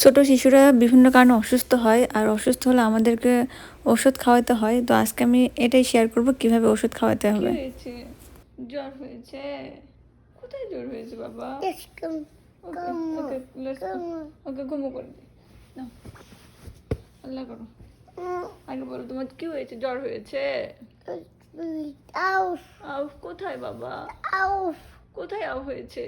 ছোট শিশুরা বিভিন্ন কারণে অসুস্থ হয় আর অসুস্থ হলে আমাদেরকে ওষুধ খাওয়াতে হয়। তো আজকে আমি এটাই শেয়ার করব কীভাবে ওষুধ খাওয়াতে হবে। হয়েছে? জ্বর হয়েছে? কোথায় জ্বর হয়েছে বাবা? ওকে ঘুমো করে দে। আল্লাহ করো। আগে বলো তোমার কি হয়েছে? জ্বর হয়েছে? কোথায় বাবা? Auf. কোথায় আউ হয়েছে?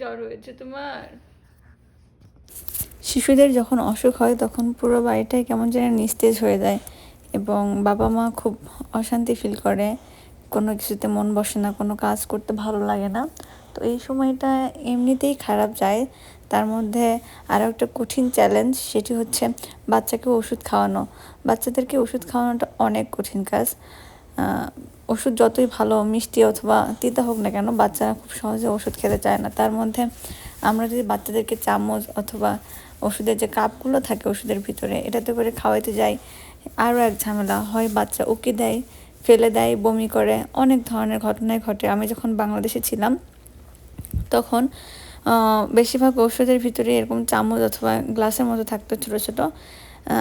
জ্বর হয়েছে তোমার? শিশুদের যখন অসুখ হয় তখন পুরো বাড়িটাই কেমন যেন নিস্তেজ হয়ে যায় এবং বাবা মা খুব অশান্তি ফিল করে। কোনো কিছুতে মন বসে না কোনো কাজ করতে ভালো লাগে না। তো এই সময়টা এমনিতেই খারাপ যায়। তার মধ্যে আরও একটা কঠিন চ্যালেঞ্জ সেটি হচ্ছে বাচ্চাকে ওষুধ খাওয়ানো। বাচ্চাদেরকে ওষুধ খাওয়ানোটা অনেক কঠিন কাজ। ওষুধ যতই ভালো মিষ্টি অথবা তিতা হোক না কেন, বাচ্চারা খুব সহজে ওষুধ খেতে চায় না। তার মধ্যে আমরা যদি বাচ্চাদেরকে চামচ অথবা ওষুধের যে কাপগুলো থাকে ওষুধের ভিতরে, এটাতে করে খাওয়াইতে যাই, আরও এক ঝামেলা হয়, বাচ্চা উকি দেয়, ফেলে দেয়, বমি করে, অনেক ধরনের ঘটনাই ঘটে। আমি যখন বাংলাদেশে ছিলাম, তখন বেশিরভাগ ওষুধের ভিতরে এরকম চামচ অথবা গ্লাসের মতো থাকতো ছোটো ছোটো।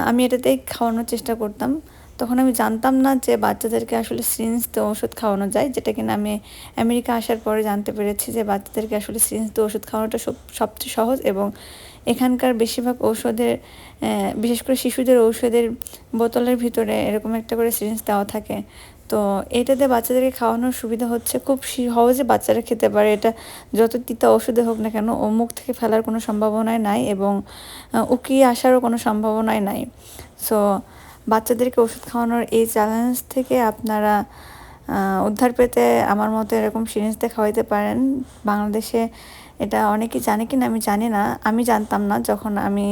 আমি এটাতেই খাওয়ানোর চেষ্টা করতাম। তখন আমি জানতাম না যে বাচ্চাদেরকে আসলে সিরিঞ্জ দিয়ে ওষুধ খাওয়ানো যায়, যেটা কিনা আমি আমেরিকা আসার পরে জানতে পেরেছি যে বাচ্চাদেরকে আসলে সিরিঞ্জ দিয়ে ওষুধ খাওয়ানোটা সবচেয়ে সহজ এবং এখানকার বেশিরভাগ ঔষধের বিশেষ করে শিশুদের ঔষধের বোতলের ভিতরে এরকম একটা করে সিরিঞ্জ দেওয়া থাকে। তো এটাতে বাচ্চাদেরকে খাওয়ানোর সুবিধা হচ্ছে, খুব সহজে বাচ্চারা খেতে পারে। এটা যত তিতা ওষুধে হোক না কেন, ও মুখ থেকে ফেলার কোনো সম্ভাবনাই নাই এবং উকিয়ে আসারও কোনো সম্ভাবনাই নাই। সো বাচ্চাদেরকে ওষুধ খাওয়ানোর এই চ্যালেঞ্জ থেকে আপনারা উদ্ধার পেতে আমার মতো এরকম সিরিঞ্জ দিয়ে খাওয়াইতে পারেন। বাংলাদেশে এটা অনেকেই জানে কি না আমি জানি না। আমি জানতাম না যখন আমি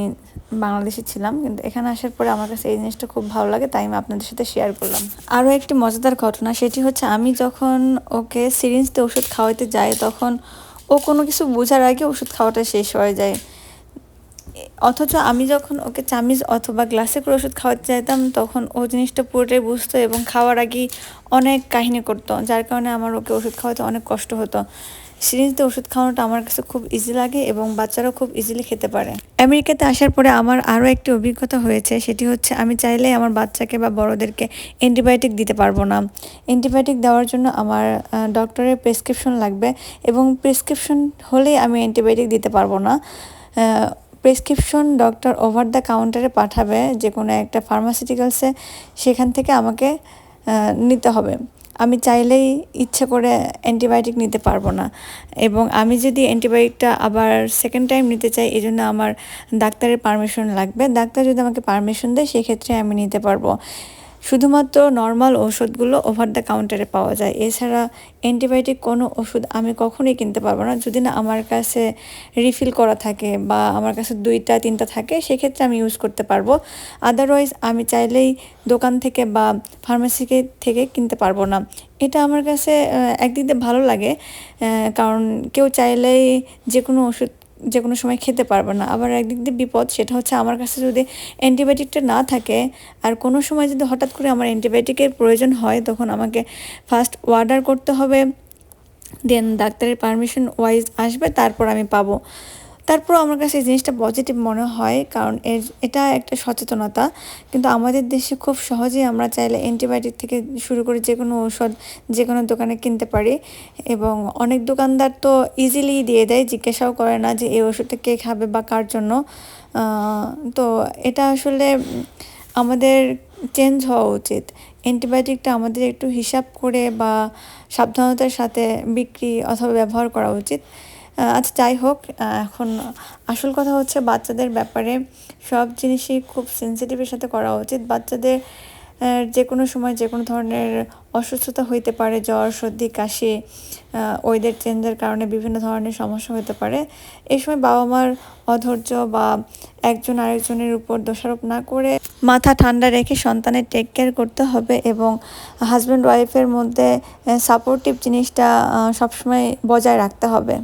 বাংলাদেশে ছিলাম, কিন্তু এখানে আসার পরে আমার কাছে এই জিনিসটা খুব ভালো লাগে, তাই আমি আপনাদের সাথে শেয়ার করলাম। আরও একটি মজাদার ঘটনা, সেটি হচ্ছে আমি যখন ওকে সিরিঞ্জ দিয়ে ওষুধ খাওয়াইতে যাই, তখন ও কোনো কিছু বোঝার আগে ওষুধ খাওয়াটা শেষ হয়ে যায়। অথচ আমি যখন ওকে চামিজ অথবা গ্লাসে করে ওষুধ খাওয়াতে চাইতাম, তখন ও জিনিসটা পুরোটাই বুঝতো এবং খাওয়ার আগেই অনেক কাহিনী করতো, যার কারণে আমার ওকে ওষুধ খাওয়াতে অনেক কষ্ট হতো। সিরিঞ্জ দিয়ে ওষুধ খাওয়ানোটা আমার কাছে খুব ইজি লাগে এবং বাচ্চারাও খুব ইজিলি খেতে পারে। আমেরিকাতে আসার পরে আমার আরও একটি অভিজ্ঞতা হয়েছে, সেটি হচ্ছে আমি চাইলেই আমার বাচ্চাকে বা বড়োদেরকে অ্যান্টিবায়োটিক দিতে পারব না। অ্যান্টিবায়োটিক দেওয়ার জন্য আমার ডক্টরের প্রেসক্রিপশন লাগবে এবং প্রেসক্রিপশন হলেই আমি অ্যান্টিবায়োটিক দিতে পারব না। প্রেসক্রিপশন ডক্টর ওভার দ্য কাউন্টারে পাঠাবে যে কোনো একটা ফার্মাসিউটিক্যালসে সেখান থেকে আমাকে নিতে হবে। আমি চাইলেই ইচ্ছে করে অ্যান্টিবায়োটিক নিতে পারব না। এবং আমি যদি অ্যান্টিবায়োটিকটা আবার সেকেন্ড টাইম নিতে চাই এই জন্য আমার ডাক্তারের পারমিশন লাগবে। ডাক্তার যদি আমাকে পারমিশন দেয়, সেক্ষেত্রে আমি নিতে পারব। শুধুমাত্র নর্মাল ওষুধগুলো ওভার দ্য কাউন্টারে পাওয়া যায়। এছাড়া অ্যান্টিবায়োটিক কোনো ওষুধ আমি কখনোই কিনতে পারব না। যদি না আমার কাছে রিফিল করা থাকে বা আমার কাছে দুইটা, তিনটা থাকে, সেক্ষেত্রে আমি ইউজ করতে পারব। আদারওয়াইজ আমি চাইলেই দোকান থেকে বা ফার্মেসি থেকে কিনতে পারব না। এটা আমার কাছে একদিক দিয়ে ভালো লাগে কারণ কেউ চাইলেই যে কোনো ওষুধ যে কোনো সময় খেতে পারব না। আবার একদিক দিয়ে বিপদ সেটা হচ্ছে আমার কাছে যদি অ্যান্টিবায়োটিকটা না থাকে, আর কোনো সময় যদি হঠাৎ করে আমার অ্যান্টিবায়োটিকের প্রয়োজন হয়, তখন আমাকে ফার্স্ট অর্ডার করতে হবে দেন ডাক্তারের পারমিশন ওয়াইজ আসবে, তারপর আমি পাবো। তারপর আমার কাছে এই জিনিসটা পজিটিভ মনে হয়, কারণ এর, এটা একটা সচেতনতা। কিন্তু আমাদের দেশে খুব সহজেই আমরা চাইলে অ্যান্টিবায়োটিক থেকে শুরু করে যে কোনো ঔষধ যে কোনো দোকানে কিনতে পারি। এবং অনেক দোকানদার তো ইজিলি দিয়ে দেয়, জিজ্ঞাসাও করে না যে এই ওষুধটা কে খাবে বা কার জন্য। তো এটা আসলে আমাদের চেঞ্জ হওয়া উচিত। অ্যান্টিবায়োটিকটা আমাদের একটু হিসাব করে বা সাবধানতার সাথে বিক্রি অথবা ব্যবহার করা উচিত। আচ্ছা যাই হোক এখন আসল কথা হচ্ছে বাচ্চাদের ব্যাপারে সব জিনিসই খুব সেন্সিটিভের সাথে করা উচিত। বাচ্চাদের যে কোনো সময় যে কোনো ধরনের অসুস্থতা হইতে পারে, জ্বর, সর্দি, কাশি ওয়েদার চেঞ্জের কারণে বিভিন্ন ধরনের সমস্যা হতে পারে। এই সময় বাবা মার অধৈর্য বা একজন আরেকজনের উপর দোষারোপ না করে মাথা ঠান্ডা রেখে সন্তানের টেক কেয়ার করতে হবে এবং হাজব্যান্ড ওয়াইফের মধ্যে সাপোর্টিভ জিনিসটা সবসময় বজায় রাখতে হবে।